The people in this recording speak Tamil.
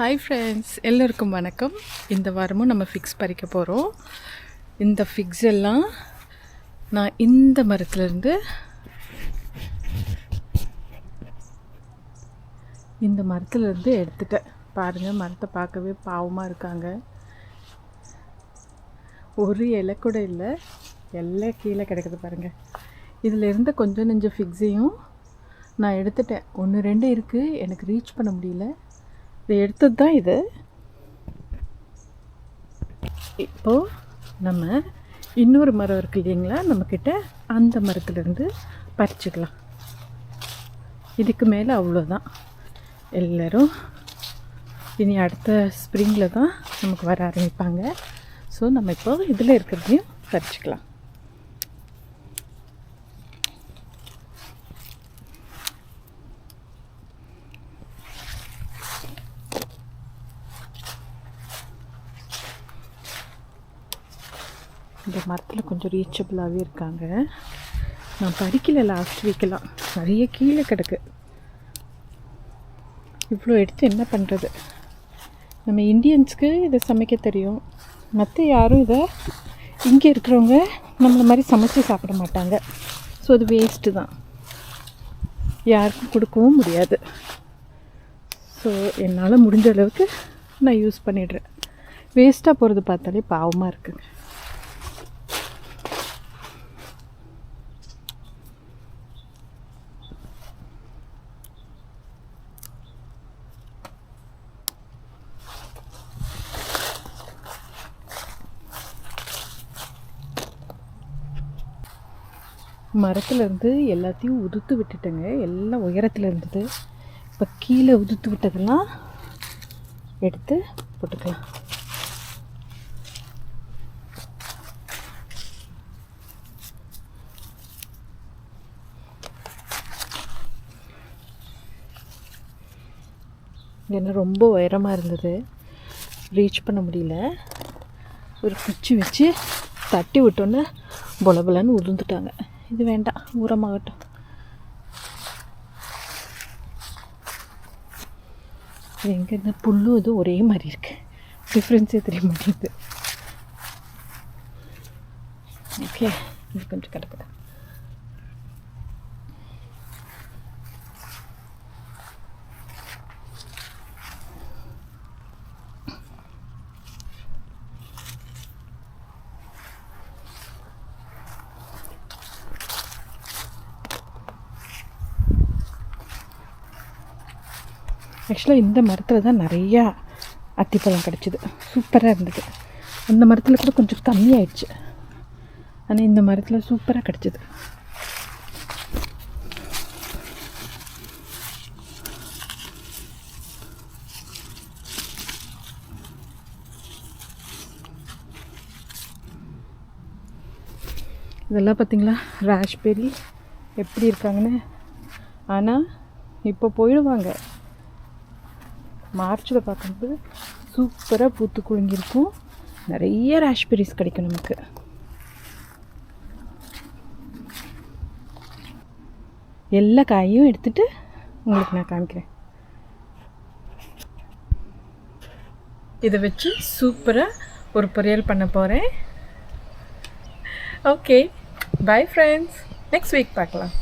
ஹாய் ஃப்ரெண்ட்ஸ் எல்லோருக்கும் வணக்கம். இந்த வாரமும் நம்ம ஃபிக்ஸ் பறிக்க போகிறோம் இந்த ஃபிக்ஸ் எல்லாம் நான் இந்த மரத்துலேருந்து இந்த மரத்துலேருந்து எடுத்துட்டேன். பாருங்கள் மரத்தை பார்க்கவே பாவமாக இருக்காங்க. ஒரு இலை கூட இல்லை. எல்லாம் கீழே கிடக்குது பாருங்கள் இதில் இருந்த கொஞ்சம் நெஞ்ச ஃபிக்ஸையும் நான் எடுத்துட்டேன். ஒன்று ரெண்டு இருக்குது எனக்கு ரீச் பண்ண முடியல. இதை எடுத்தது தான் இது. இப்போது நம்ம இன்னொரு மரம் இருக்குது இல்லைங்களா? நம்மக்கிட்ட அந்த மரத்துலேருந்து பறிச்சுக்கலாம். இதுக்கு மேலே அவ்வளோதான் எல்லோரும் இனி அடுத்த ஸ்ப்ரிங்கில் தான் நமக்கு வர ஆரம்பிப்பாங்க. ஸோ நம்ம இப்போ இதில் இருக்கிறதையும் பறிச்சுக்கலாம். இந்த மரத்தில் கொஞ்சம் ரீச்சபிளாகவே இருக்காங்க. நான் பறிக்கல லாஸ்ட் வீக்கெல்லாம் நிறைய கீழே கிடக்கு. இவ்வளோ எடுத்து என்ன பண்ணுறது நம்ம இந்தியன்ஸ்க்கு இதை சமைக்க தெரியும். மற்ற யாரும் இதை இங்கே இருக்கிறவங்க நம்மளை மாதிரி சமைச்சு சாப்பிட மாட்டாங்க. ஸோ அது வேஸ்ட்டு தான். யாருக்கும் கொடுக்கவும் முடியாது. ஸோ என்னால் முடிஞ்ச அளவுக்கு நான் யூஸ் பண்ணிடுறேன். வேஸ்ட்டாக போகிறது பார்த்தாலே பாவமாக இருக்குங்க. மரத்துலேருந்து எல்லாத்தையும் உதுத்து விட்டுட்டேங்க. எல்லாம் உயரத்தில் இருந்தது. இப்போ கீழே உதுத்து விட்டதெல்லாம் எடுத்து போட்டுக்கலாம். ஏன்னா ரொம்ப உயரமாக இருந்தது. ரீச் பண்ண முடியல. ஒரு குச்சி வச்சு தட்டி விட்டோன்னே பொலபலன்னு உருந்துட்டாங்க இது வேண்டாம் ஊரமாகட்டும் எங்கே இந்த புல்லும் இது ஒரே மாதிரி இருக்கு. டிஃப்ரென்ஸே தெரிய மாட்டேங்குது. ஓகே இது கொஞ்சம் கிடக்குது. ஆக்சுவலாக இந்த மரத்தில் தான் நிறையா அத்திப்பழம் கிடச்சிது. சூப்பராக இருந்தது. அந்த மரத்தில் கூட கொஞ்சம் கம்மியாயிடுச்சு ஆனால் இந்த மரத்தில் சூப்பராக கிடச்சிது. இதெல்லாம் பார்த்தீங்களா ராஷ்பெரி எப்படி இருக்காங்கன்னு. ஆனால் இப்போ போயிடுவாங்க. மார்ச்சில் பார்க்கும்போது சூப்பராக பூத்து குலுங்கியிருக்கும். நிறைய ராஷ்பெரிஸ் கிடைக்கும் நமக்கு. எல்லா காயும் எடுத்துகிட்டு உங்களுக்கு நான் காமிக்கிறேன். இதை வச்சு சூப்பராக ஒரு பொரியல் பண்ண போகிறேன் okay bye friends next week பார்க்கலாம்.